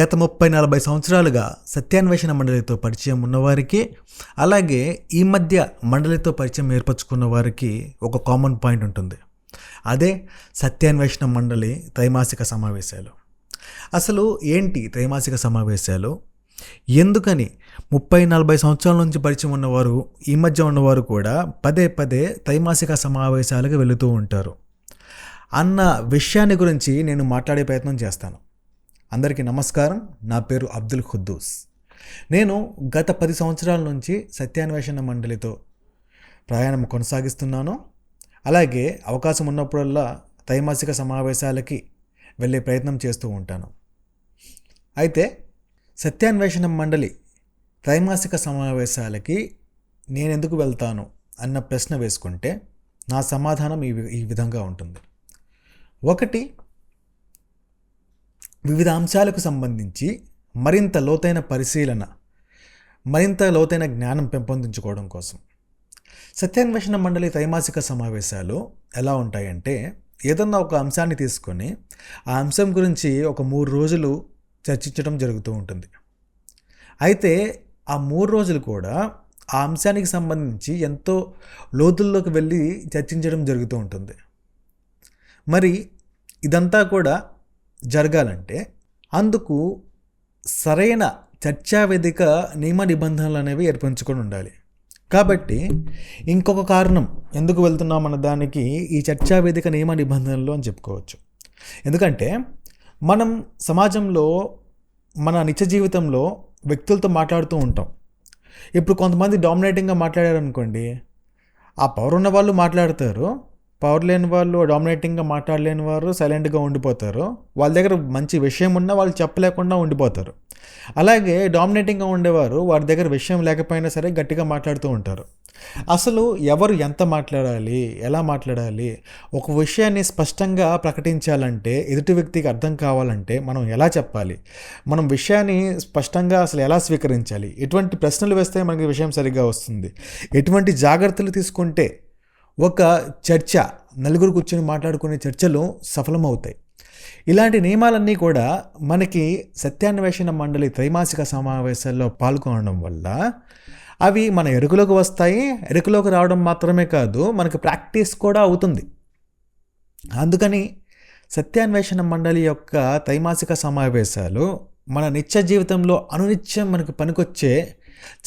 గత ముప్పై నలభై సంవత్సరాలుగా సత్యాన్వేషణ మండలితో పరిచయం ఉన్నవారికి అలాగే ఈ మధ్య మండలితో పరిచయం ఏర్పరచుకున్న వారికి ఒక కామన్ పాయింట్ ఉంటుంది. అదే సత్యాన్వేషణ మండలి త్రైమాసిక సమావేశాలు. అసలు ఏంటి త్రైమాసిక సమావేశాలు? ఎందుకని ముప్పై నలభై సంవత్సరాల నుంచి పరిచయం ఉన్నవారు ఈ మధ్య ఉన్నవారు కూడా పదే పదే త్రైమాసిక సమావేశాలకు వెళుతూ ఉంటారు. అన్న విషయాన్ని గురించి నేను మాట్లాడే ప్రయత్నం చేస్తాను. అందరికీ నమస్కారం. నా పేరు అబ్దుల్ ఖుద్దూస్. నేను గత పది సంవత్సరాల నుంచి సత్యాన్వేషణ మండలితో ప్రయాణం కొనసాగిస్తున్నాను. అలాగే అవకాశం ఉన్నప్పుడల్లా త్రైమాసిక సమావేశాలకి వెళ్ళే ప్రయత్నం చేస్తూ ఉంటాను. అయితే సత్యాన్వేషణ మండలి త్రైమాసిక సమావేశాలకి నేను ఎందుకు వెళ్తాను అన్న ప్రశ్న వేసుకుంటే నా సమాధానం ఈ వి- ఈ విధంగా ఉంటుంది. ఒకటి వివిధ అంశాలకు సంబంధించి మరింత లోతైన పరిశీలన మరింత లోతైన జ్ఞానం పెంపొందించుకోవడం కోసం. సత్యాన్వేషణ మండలి త్రైమాసిక సమావేశాలు ఎలా ఉంటాయంటే ఏదన్నా ఒక అంశాన్ని తీసుకొని ఆ అంశం గురించి ఒక మూడు రోజులు చర్చించడం జరుగుతూ ఉంటుంది. అయితే ఆ మూడు రోజులు కూడా ఆ అంశానికి సంబంధించి ఎంతో లోతుల్లోకి వెళ్ళి చర్చించడం జరుగుతూ ఉంటుంది. మరి ఇదంతా కూడా జరగాలంటే అందుకు సరైన చర్చా వేదిక నియమ నిబంధనలు అనేవి ఏర్పరచుకొని ఉండాలి. కాబట్టి ఇంకొక కారణం ఎందుకు వెళ్తున్నాం అన్న దానికి ఈ చర్చా వేదిక నియమ నిబంధనలు అని చెప్పుకోవచ్చు. ఎందుకంటే మనం సమాజంలో మన నిత్య జీవితంలో వ్యక్తులతో మాట్లాడుతూ ఉంటాం. ఇప్పుడు కొంతమంది డామినేటింగ్గా మాట్లాడారనుకోండి ఆ పవర్ ఉన్న వాళ్ళు మాట్లాడతారు పవర్ లేని వాళ్ళు డామినేటింగ్గా మాట్లాడలేని వారు సైలెంట్గా ఉండిపోతారు. వాళ్ళ దగ్గర మంచి విషయం ఉన్నా వాళ్ళు చెప్పలేకుండా ఉండిపోతారు. అలాగే డామినేటింగ్గా ఉండేవారు వారి దగ్గర విషయం లేకపోయినా సరే గట్టిగా మాట్లాడుతూ ఉంటారు. అసలు ఎవరు ఎంత మాట్లాడాలి ఎలా మాట్లాడాలి ఒక విషయాన్ని స్పష్టంగా ప్రకటించాలంటే ఎదుటి వ్యక్తికి అర్థం కావాలంటే మనం ఎలా చెప్పాలి? మనం విషయాన్ని స్పష్టంగా అసలు ఎలా స్వీకరించాలి? ఎటువంటి ప్రశ్నలు వేస్తే మనకి విషయం సరిగ్గా వస్తుంది. ఎటువంటి జాగ్రత్తలు తీసుకుంటే ఒక చర్చ నలుగురు కూర్చొని మాట్లాడుకునే చర్చలు సఫలమవుతాయి. ఇలాంటి నియమాలన్నీ కూడా మనకి సత్యాన్వేషణ మండలి త్రైమాసిక సమావేశాల్లో పాల్గొనడం వల్ల అవి మన ఎరుకులోకి వస్తాయి. ఎరుకులోకి రావడం మాత్రమే కాదు మనకు ప్రాక్టీస్ కూడా అవుతుంది. అందుకని సత్యాన్వేషణ మండలి యొక్క త్రైమాసిక సమావేశాలు మన నిత్య జీవితంలో అనునిత్యం మనకు పనికొచ్చే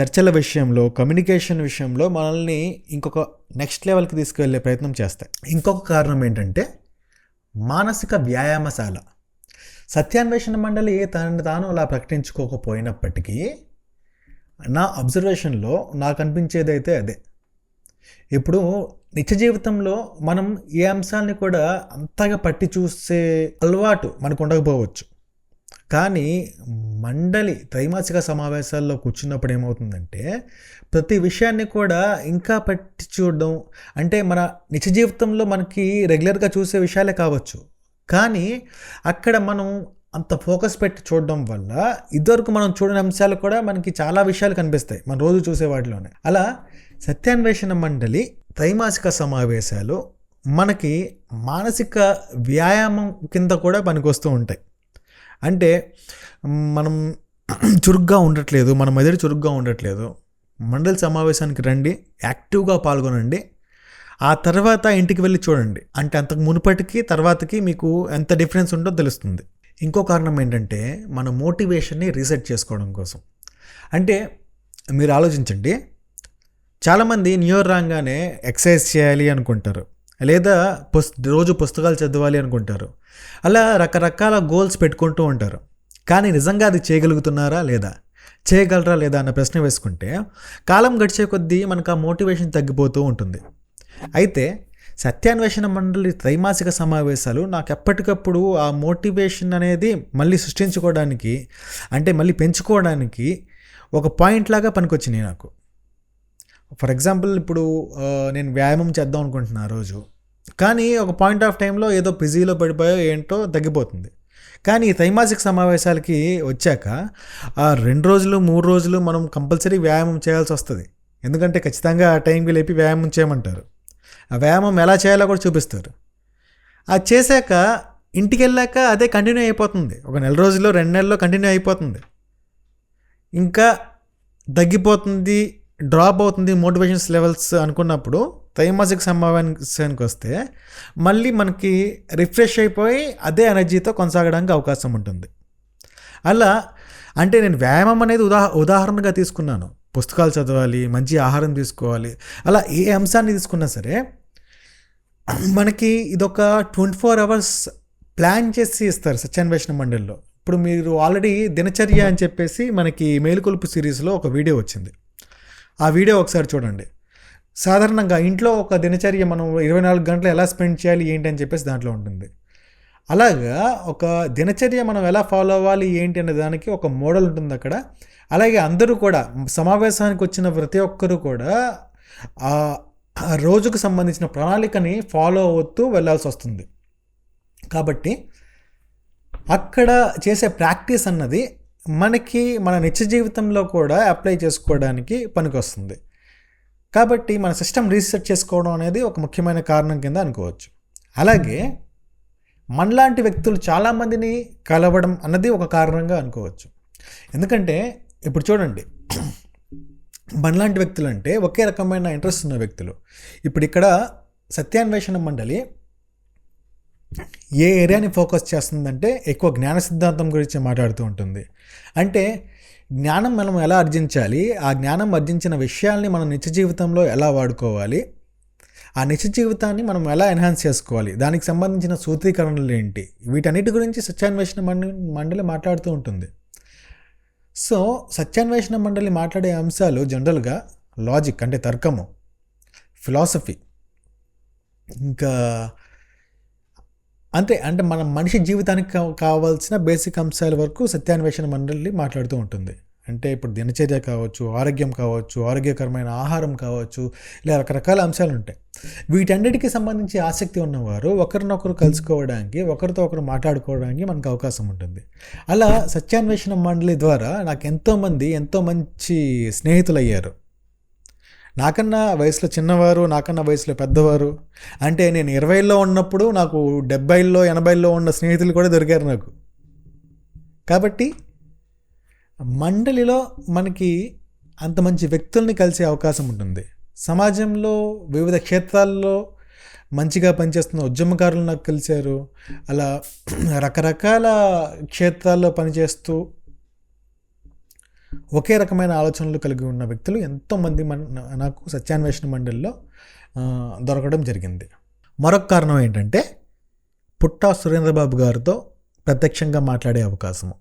చర్చల విషయంలో కమ్యూనికేషన్ విషయంలో మనల్ని ఇంకొక నెక్స్ట్ లెవెల్కి తీసుకువెళ్ళే ప్రయత్నం చేస్తాయి. ఇంకొక కారణం ఏంటంటే మానసిక వ్యాయామశాల. సత్యాన్వేషణ మండలి తనని తాను అలా ప్రకటించుకోకపోయినప్పటికీ నా అబ్జర్వేషన్లో నాకు అనిపించేది అయితే అదే. ఇప్పుడు నిత్య జీవితంలో మనం ఏ అంశాన్ని కూడా అంతగా పట్టి చూసే అలవాటు మనకు ఉండకపోవచ్చు. కానీ మండలి త్రైమాసిక సమావేశాల్లో కూర్చున్నప్పుడు ఏమవుతుందంటే ప్రతి విషయాన్ని కూడా ఇంకా పట్టి చూడడం అంటే మన నిత్య జీవితంలో మనకి రెగ్యులర్గా చూసే విషయాలే కావచ్చు. కానీ అక్కడ మనం అంత ఫోకస్ పెట్టి చూడడం వల్ల ఇదివరకు మనం చూడని అంశాలు కూడా మనకి చాలా విషయాలు కనిపిస్తాయి మనం రోజు చూసే వాటిలోనే. అలా సత్యాన్వేషణ మండలి త్రైమాసిక సమావేశాలు మనకి మానసిక వ్యాయామం కింద కూడా పనికొస్తూ ఉంటాయి. అంటే మనం చురుగ్గా ఉండట్లేదు మన మెదడు చురుగ్గా ఉండట్లేదు. మండలి సమావేశానికి రండి యాక్టివ్గా పాల్గొనండి. ఆ తర్వాత ఇంటికి వెళ్ళి చూడండి. అంటే అంతకు మునుపటికి తర్వాతకి మీకు ఎంత డిఫరెన్స్ ఉందో తెలుస్తుంది. ఇంకో కారణం ఏంటంటే మన మోటివేషన్ని రీసెట్ చేసుకోవడం కోసం. అంటే మీరు ఆలోచించండి. చాలామంది న్యూ ఇయర్ రాగానే ఎక్సర్సైజ్ చేయాలి అనుకుంటారు. లేదా పుస్ రోజు పుస్తకాలు చదవాలి అనుకుంటారు. అలా రకరకాల గోల్స్ పెట్టుకుంటూ ఉంటారు. కానీ నిజంగా అది చేయగలుగుతున్నారా లేదా? చేయగలరా లేదా అన్న ప్రశ్న వేసుకుంటే కాలం గడిచే కొద్దీ మనకు ఆ మోటివేషన్ తగ్గిపోతూ ఉంటుంది. అయితే సత్యాన్వేషణ మండలి త్రైమాసిక సమావేశాలు నాకు ఎప్పటికప్పుడు ఆ మోటివేషన్ అనేది మళ్ళీ సృష్టించుకోవడానికి అంటే మళ్ళీ పెంచుకోవడానికి ఒక పాయింట్ లాగా పనికొచ్చినాయి నాకు. ఫర్ ఎగ్జాంపుల్ ఇప్పుడు నేను వ్యాయామం చేద్దాం అనుకుంటున్నా రోజు. కానీ ఒక పాయింట్ ఆఫ్ టైంలో ఏదో బిజీలో పడిపోయో ఏంటో తగ్గిపోతుంది. కానీ త్రైమాసిక సమావేశాలకి వచ్చాక ఆ రెండు రోజులు మూడు రోజులు మనం కంపల్సరీ వ్యాయామం చేయాల్సి వస్తుంది. ఎందుకంటే ఖచ్చితంగా ఆ టైంకి లేపి వ్యాయామం చేయమంటారు. ఆ వ్యాయామం ఎలా చేయాలో కూడా చూపిస్తారు. అది చేశాక ఇంటికి వెళ్ళాక అదే కంటిన్యూ అయిపోతుంది. ఒక నెల రోజుల్లో రెండు నెలల్లో కంటిన్యూ అయిపోతుంది. ఇంకా తగ్గిపోతుంది డ్రాప్ అవుతుంది మోటివేషన్స్ లెవెల్స్ అనుకున్నప్పుడు త్రైమాసిక సమావేశానికి వస్తే మళ్ళీ మనకి రిఫ్రెష్ అయిపోయి అదే ఎనర్జీతో కొనసాగడానికి అవకాశం ఉంటుంది. అలా అంటే నేను వ్యాయామం అనేది ఉదా ఉదాహరణగా తీసుకున్నాను. పుస్తకాలు చదవాలి మంచి ఆహారం తీసుకోవాలి అలా ఏ అంశాన్ని తీసుకున్నా సరే మనకి ఇదొక ట్వంటీ ఫోర్ అవర్స్ ప్లాన్ చేసి ఇస్తారు సత్యాన్వేషణ మండలిలో. ఇప్పుడు మీరు ఆల్రెడీ దినచర్య అని చెప్పేసి మనకి మేలుకొలుపు సిరీస్లో ఒక వీడియో వచ్చింది. ఆ వీడియో ఒకసారి చూడండి. సాధారణంగా ఇంట్లో ఒక దినచర్య మనం ఇరవై నాలుగు గంటలు ఎలా స్పెండ్ చేయాలి ఏంటి అని చెప్పేసి దాంట్లో ఉంటుంది. అలాగా ఒక దినచర్య మనం ఎలా ఫాలో అవ్వాలి ఏంటి అనే దానికి ఒక మోడల్ ఉంటుంది అక్కడ. అలాగే అందరూ కూడా సమావేశానికి వచ్చిన ప్రతి ఒక్కరూ కూడా ఆ రోజుకు సంబంధించిన ప్రణాళికని ఫాలో అవుతూ వెళ్ళాల్సి వస్తుంది. కాబట్టి అక్కడ చేసే ప్రాక్టీస్ అన్నది మనకి మన నిత్య జీవితంలో కూడా అప్లై చేసుకోవడానికి పనికొస్తుంది. కాబట్టి మన సిస్టమ్ రీసెర్చ్ చేసుకోవడం అనేది ఒక ముఖ్యమైన కారణం కింద అనుకోవచ్చు. అలాగే మనలాంటి వ్యక్తులు చాలామందిని కలవడం అన్నది ఒక కారణంగా అనుకోవచ్చు. ఎందుకంటే ఇప్పుడు చూడండి. మనలాంటి వ్యక్తులు అంటే ఒకే రకమైన ఇంట్రెస్ట్ ఉన్న వ్యక్తులు. ఇప్పుడు ఇక్కడ సత్యాన్వేషణ మండలి ఏ ఏరియాని ఫోకస్ చేస్తుందంటే ఎక్కువ జ్ఞాన సిద్ధాంతం గురించి మాట్లాడుతూ ఉంటుంది. అంటే జ్ఞానం మనం ఎలా ఆర్జించాలి ఆ జ్ఞానం ఆర్జించిన విషయాల్ని మనం నిత్య జీవితంలో ఎలా వాడుకోవాలి? ఆ నిత్య జీవితాన్ని మనం ఎలా ఎన్హాన్స్ చేసుకోవాలి? దానికి సంబంధించిన సూత్రీకరణలు ఏంటి? వీటన్నిటి గురించి సత్యాన్వేషణ మండలి మండలి మాట్లాడుతూ ఉంటుంది. సో సత్యాన్వేషణ మండలి మాట్లాడే అంశాలు జనరల్గా లాజిక్ అంటే తర్కము ఫిలాసఫీ. ఇంకా అంతే అంటే మన మనిషి జీవితానికి కావాల్సిన బేసిక్ అంశాల వరకు సత్యాన్వేషణ మండలి మాట్లాడుతూ ఉంటుంది. అంటే ఇప్పుడు దినచర్య కావచ్చు ఆరోగ్యం కావచ్చు ఆరోగ్యకరమైన ఆహారం కావచ్చు ఇలా రకరకాల అంశాలు ఉంటాయి. వీటన్నిటికీ సంబంధించి ఆసక్తి ఉన్నవారు ఒకరినొకరు కలుసుకోవడానికి ఒకరితో ఒకరు మాట్లాడుకోవడానికి మనకు అవకాశం ఉంటుంది. అలా సత్యాన్వేషణ మండలి ద్వారా నాకు ఎంతోమంది ఎంతో మంచి స్నేహితులు అయ్యారు నాకన్నా వయసులో చిన్నవారు నాకన్నా వయసులో పెద్దవారు అంటే నేను ఇరవైలో ఉన్నప్పుడు నాకు డెబ్బైల్లో ఎనభైల్లో ఉన్న స్నేహితులు కూడా దొరికారు నాకు. కాబట్టి మండలిలో మనకి అంత మంచి వ్యక్తుల్ని కలిసే అవకాశం ఉంటుంది. సమాజంలో వివిధ క్షేత్రాల్లో మంచిగా పనిచేస్తున్న ఉద్యమకారులు నాకు కలిశారు. అలా రకరకాల క్షేత్రాల్లో పనిచేస్తూ ఒకే రకమైన ఆలోచనలు కలిగి ఉన్న వ్యక్తులు ఎంతోమంది మన నాకు సత్యాన్వేషణ మండలిలో దొరకడం జరిగింది. మరొక కారణం ఏంటంటే పుట్టా సురేంద్రబాబు గారితో ప్రత్యక్షంగా మాట్లాడే అవకాశము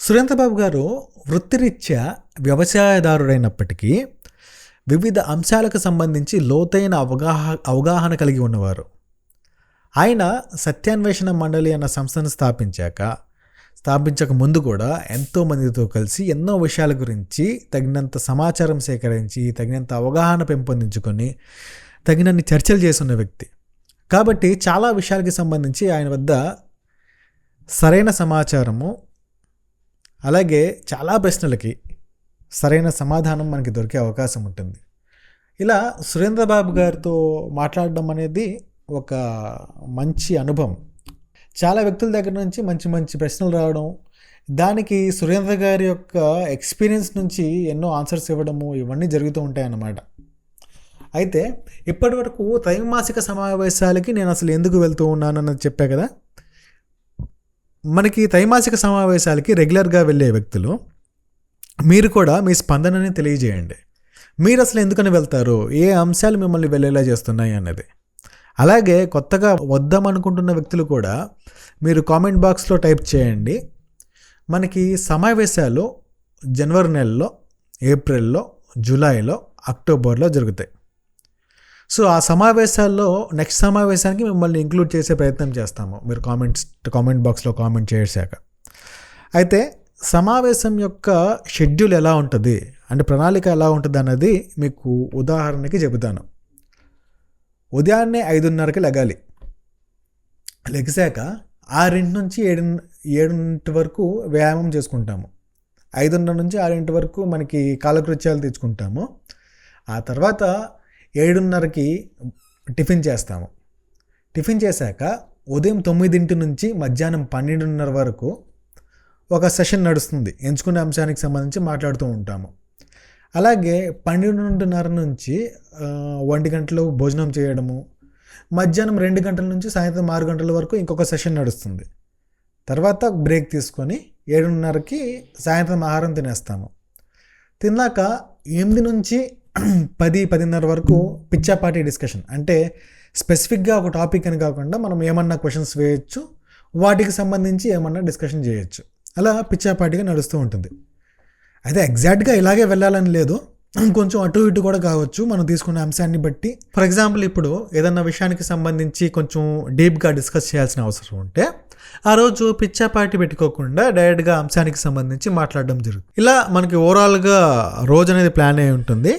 సురేంద్రబాబు గారు వృత్తిరీత్యా వ్యవసాయదారుడైనప్పటికీ వివిధ అంశాలకు సంబంధించి లోతైన అవగాహన అవగాహన కలిగి ఉన్నవారు. ఆయన సత్యాన్వేషణ మండలి అన్న సంస్థను స్థాపించాక స్థాపించక ముందు కూడా ఎంతో మందితో కలిసి ఎన్నో విషయాల గురించి తగినంత సమాచారం సేకరించి తగినంత అవగాహన పెంపొందించుకొని తగినన్ని చర్చలు చేస్తున్న వ్యక్తి. కాబట్టి చాలా విషయాలకి సంబంధించి ఆయన వద్ద సరైన సమాచారము అలాగే చాలా ప్రశ్నలకి సరైన సమాధానం మనకి దొరికే అవకాశం ఉంటుంది. ఇలా సురేంద్రబాబు గారితో మాట్లాడడం అనేది ఒక మంచి అనుభవం. చాలా వ్యక్తుల దగ్గర నుంచి మంచి మంచి ప్రశ్నలు రావడం దానికి సురేంద్ర గారి యొక్క ఎక్స్పీరియన్స్ నుంచి ఎన్నో ఆన్సర్స్ ఇవ్వడము ఇవన్నీ జరుగుతూ ఉంటాయన్నమాట. అయితే ఇప్పటి వరకు త్రైమాసిక సమావేశాలకి నేను అసలు ఎందుకు వెళ్తూ ఉన్నానన్నది చెప్పా కదా. మనకి త్రైమాసిక సమావేశాలకి రెగ్యులర్గా వెళ్ళే వ్యక్తులు మీరు కూడా మీ స్పందనని తెలియజేయండి. మీరు అసలు ఎందుకని వెళ్తారు? ఏ అంశాలు మిమ్మల్ని వెళ్ళేలా చేస్తున్నాయి అన్నది. అలాగే కొత్తగా వద్దామనుకుంటున్న వ్యక్తులు కూడా మీరు కామెంట్ బాక్స్లో టైప్ చేయండి. మనకి సమావేశాలు జనవరి నెలలో ఏప్రిల్లో జూలైలో అక్టోబర్లో జరుగుతాయి. సో ఆ సమావేశాల్లో నెక్స్ట్ సమావేశానికి మిమ్మల్ని ఇంక్లూడ్ చేసే ప్రయత్నం చేస్తాము. మీరు కామెంట్స్ కామెంట్ బాక్స్లో కామెంట్ చేశాక అయితే సమావేశం యొక్క షెడ్యూల్ ఎలా ఉంటుంది? అంటే ప్రణాళిక ఎలా ఉంటుంది అన్నది మీకు ఉదాహరణకి చెబుతాను. ఉదయాన్నే ఐదున్నరకి లెగాలి. లెగిసాక ఆరింటి నుంచి ఏడు ఏడింటి వరకు వ్యాయామం చేసుకుంటాము. ఐదున్నర నుంచి ఆరింటి వరకు మనకి కాలకృత్యాలు తెచ్చుకుంటాము. ఆ తర్వాత ఏడున్నరకి టిఫిన్ చేస్తాము. టిఫిన్ చేశాక ఉదయం తొమ్మిదింటి నుంచి మధ్యాహ్నం పన్నెండున్నర వరకు ఒక సెషన్ నడుస్తుంది. ఎంచుకునే అంశానికి సంబంధించి మాట్లాడుతూ ఉంటాము. అలాగే పన్నెండున్నర నుంచి ఒంటి గంటలు భోజనం చేయడము మధ్యాహ్నం రెండు గంటల నుంచి సాయంత్రం ఆరు గంటల వరకు ఇంకొక సెషన్ నడుస్తుంది. తర్వాత బ్రేక్ తీసుకొని ఏడున్నరకి సాయంత్రం ఆహారం తినేస్తాము తిన్నాక ఎనిమిది నుంచి పది పదిన్నర వరకు పిచ్చాపాటి డిస్కషన్. అంటే స్పెసిఫిక్గా ఒక టాపిక్ అని కాకుండా మనం ఏమన్నా క్వశ్చన్స్ వేయచ్చు వాటికి సంబంధించి ఏమన్నా డిస్కషన్ చేయొచ్చు. అలా పిచ్చాపాటిగా నడుస్తూ ఉంటుంది. అయితే ఎగ్జాక్ట్గా ఇలాగే వెళ్ళాలని లేదు. కొంచెం అటు ఇటు కూడా కావచ్చు. మనం తీసుకున్న అంశాన్ని బట్టి. ఫర్ ఎగ్జాంపుల్ ఇప్పుడు ఏదన్నా విషయానికి సంబంధించి కొంచెం డీప్గా డిస్కస్ చేయాల్సిన అవసరం ఉంటే ఆ రోజు పిచ్చాపాటి పెట్టుకోకుండా డైరెక్ట్గా అంశానికి సంబంధించి మాట్లాడడం జరుగుతుంది. ఇలా మనకి ఓవరాల్గా రోజు అనేది ప్లాన్ అయి ఉంటుంది.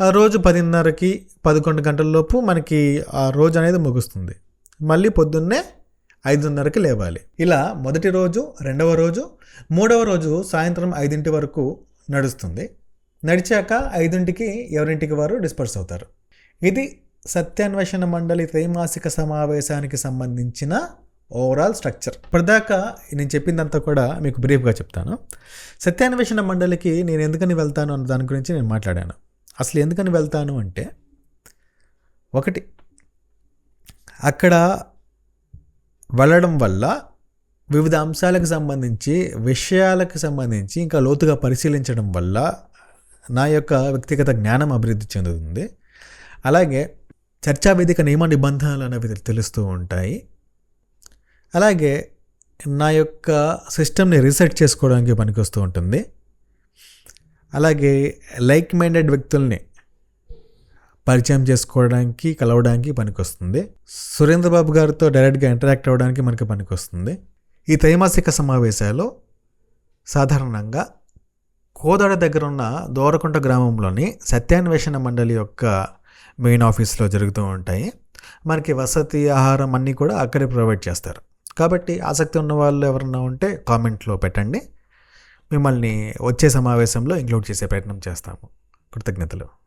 ఆ రోజు పదిన్నరకి పదకొండు గంటల లోపు మనకి ఆ రోజు అనేది ముగుస్తుంది. మళ్ళీ పొద్దున్నే ఐదున్నరకి లేవాలి. ఇలా మొదటి రోజు రెండవ రోజు మూడవ రోజు సాయంత్రం ఐదింటి వరకు నడుస్తుంది. నడిచాక ఐదింటికి ఎవరింటికి వారు డిస్పర్స్ అవుతారు. ఇది సత్యాన్వేషణ మండలి త్రైమాసిక సమావేశానికి సంబంధించిన ఓవరాల్ స్ట్రక్చర్ ఇప్పటిదాకా నేను చెప్పిందంతా కూడా మీకు బ్రీఫ్గా చెప్తాను. సత్యాన్వేషణ మండలికి నేను ఎందుకని వెళ్తాను అన్న దాని గురించి నేను మాట్లాడాను. అసలు ఎందుకని వెళ్తాను అంటే ఒకటి అక్కడ వెళ్ళడం వల్ల వివిధ అంశాలకు సంబంధించి విషయాలకు సంబంధించి ఇంకా లోతుగా పరిశీలించడం వల్ల నా యొక్క వ్యక్తిగత జ్ఞానం అభివృద్ధి చెందుతుంది. అలాగే చర్చా వేదిక నియమ నిబంధనలు అనేవి తెలుస్తూ ఉంటాయి. అలాగే నా యొక్క సిస్టమ్ని రీసెర్చ్ చేసుకోవడానికి పనికొస్తూ ఉంటుంది. అలాగే లైక్ మైండెడ్ వ్యక్తుల్ని పరిచయం చేసుకోవడానికి కలవడానికి పనికొస్తుంది. సురేంద్ర బాబు గారితో డైరెక్ట్గా ఇంటరాక్ట్ అవ్వడానికి మనకి పనికొస్తుంది. ఈ త్రైమాసిక సమావేశాలు సాధారణంగా కోదాడ దగ్గర ఉన్న దోరకుంట గ్రామంలోని సత్యాన్వేషణ మండలి యొక్క మెయిన్ ఆఫీస్లో జరుగుతూ ఉంటాయి. మనకి వసతి ఆహారం అన్నీ కూడా అక్కడే ప్రొవైడ్ చేస్తారు. కాబట్టి ఆసక్తి ఉన్న వాళ్ళు ఎవరన్నా ఉంటే కామెంట్లో పెట్టండి. మిమ్మల్ని వచ్చే సమావేశంలో ఇంక్లూడ్ చేసే ప్రయత్నం చేస్తాము. కృతజ్ఞతలు.